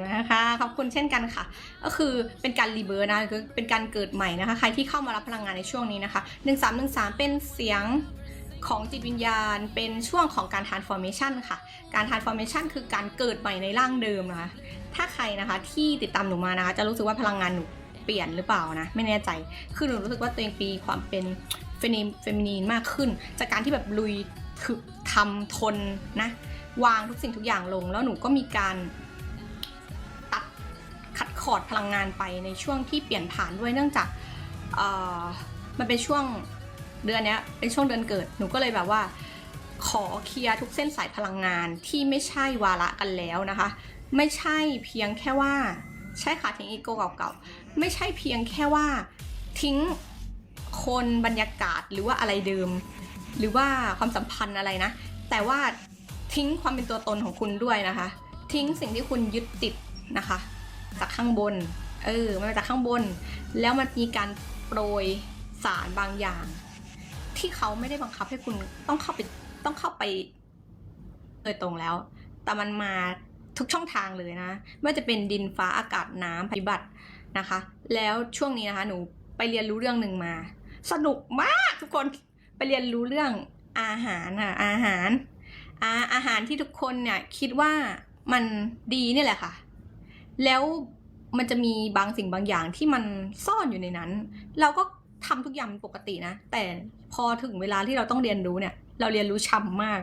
นะคะขอบคุณเช่นกันค่ะ ก็คือเป็นการรีเบิร์นะคือเป็นการเกิดใหม่นะคะใครที่เข้ามารับพลังงานในช่วงนี้นะคะ1313 เป็นเสียงของจิตวิญญาณ เป็นช่วงของการ transformation ค่ะ การ transformation คือการเกิดใหม่ในร่างเดิมนะคะถ้าใครนะคะที่ติดตามหนูมานะคะจะรู้สึกว่าพลังงานหนูเปลี่ยนหรือเปล่านะไม่แน่ใจคือหนูรู้สึกว่าตัวเองปีความเป็นเฟมิเฟมินีนมากขึ้น จากการที่แบบลุยถึกทำทนนะวางทุกสิ่งทุกอย่างลง แล้วหนูก็มีการ ขัดขอดพลังงานไปในช่วงที่เปลี่ยนผ่านด้วยเนื่องจากมันเป็นช่วงเดือนนี้เป็นช่วงเดือนเกิดหนูก็เลยแบบว่า ขอเคลียร์ทุกเส้นสายพลังงานที่ไม่ใช่วาระกันแล้วนะคะ ไม่ใช่เพียงแค่ว่าใช่ค่ะทิ้งอีโก้เก่าๆไม่ใช่เพียงแค่ว่าทิ้งคนบรรยากาศหรือว่าอะไรเดิม หรือว่าความสัมพันธ์อะไรนะ แต่ว่าทิ้งความเป็นตัวตนของคุณด้วยนะคะ ทิ้งสิ่งที่คุณยึดติดนะคะ จากข้างบน เออ มันมาจากข้างบน แล้วมันมีการโปรยสารบางอย่าง ที่เขาไม่ได้บังคับให้คุณต้องเข้าไปต้องเข้าไปโดยตรงแล้ว แต่มันมาทุกช่องทางเลยนะ ไม่ว่าจะเป็นดินฟ้าอากาศน้ำภัยพิบัตินะคะ แล้วช่วงนี้นะคะ หนูไปเรียนรู้เรื่องหนึ่งมา สนุกมากทุกคนไปเรียนรู้เรื่องอาหารค่ะอาหารอาอาหารที่ทุกคนเนี่ยคิดว่ามันดีนี่แหละค่ะ แล้วมันจะมีบางสิ่งบางอย่างที่มันซ่อนอยู่ในนั้น เราก็ทำทุกอย่างเป็นปกตินะ แต่พอถึงเวลาที่เราต้องเรียนรู้เนี่ย เราเรียนรู้ช้ำมาก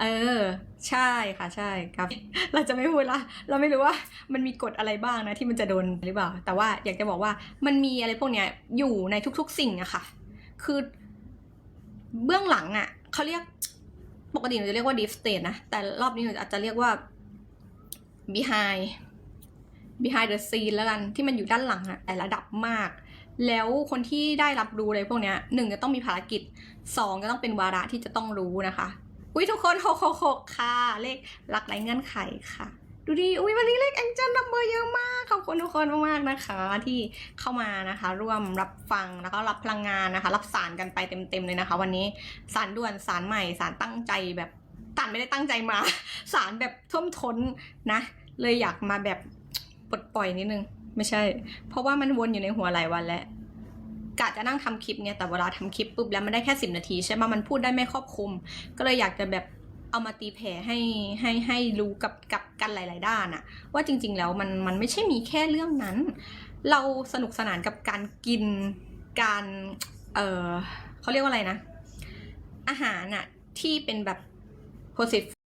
เออ ใช่ค่ะใช่ครับ เราจะไม่พูดละเราไม่รู้ว่ามันมีกฎอะไรบ้างนะที่มันจะโดนหรือเปล่า แต่ว่าอยากจะบอกว่ามันมีอะไรพวกเนี้ยอยู่ในทุก ๆ สิ่งอะค่ะ คือเบื้องหลังอะเขาเรียกปกติหนูจะเรียกว่า deep state นะ แต่รอบนี้หนูอาจจะเรียกว่า behind behind the scene แล้วกันที่มันอยู่ด้านหลังอะแต่ระดับมาก แล้วคนที่ได้รับรู้อะไรพวกเนี้ยหนึ่งจะต้องมีภารกิจสองจะต้องเป็นวาระที่จะต้องรู้นะคะอุ้ยทุกคนหกหกหกค่ะ เลขหลักไรเงื่อนไขค่ะ ดูดิอุ้ยวันนี้เลขแองเจิลนัมเบอร์เยอะมากขอบคุณทุกคนมากๆนะคะ ที่เข้ามานะคะ ร่วมรับฟังแล้วก็รับพลังงานนะคะ รับสารกันไปเต็มๆเลยนะคะ วันนี้สารด่วนสารใหม่สารตั้งใจแบบตันไม่ได้ตั้งใจมา สารแบบท่วมท้นนะ เลยอยากมาแบบ ปลดปล่อยนิดนึง ไม่ใช่ เพราะว่ามันวนอยู่ในหัวหลายวันแล้วกะจะนั่งทำคลิปเนี่ยแต่เวลาทำคลิปปุ๊บแล้วมันได้แค่สิบนาทีใช่ไหมมันพูดได้ไม่ครอบคลุม ก็เลยอยากจะแบบเอามาตีแผ่ให้ให้ให้รู้กับกับกันหลาย ๆ ด้านอะว่าจริง ๆ แล้วมันมันไม่ใช่มีแค่เรื่องนั้น เราสนุกสนานกับการกินการเออเขาเรียกว่าอะไรนะ อาหารอะที่เป็นแบบ positive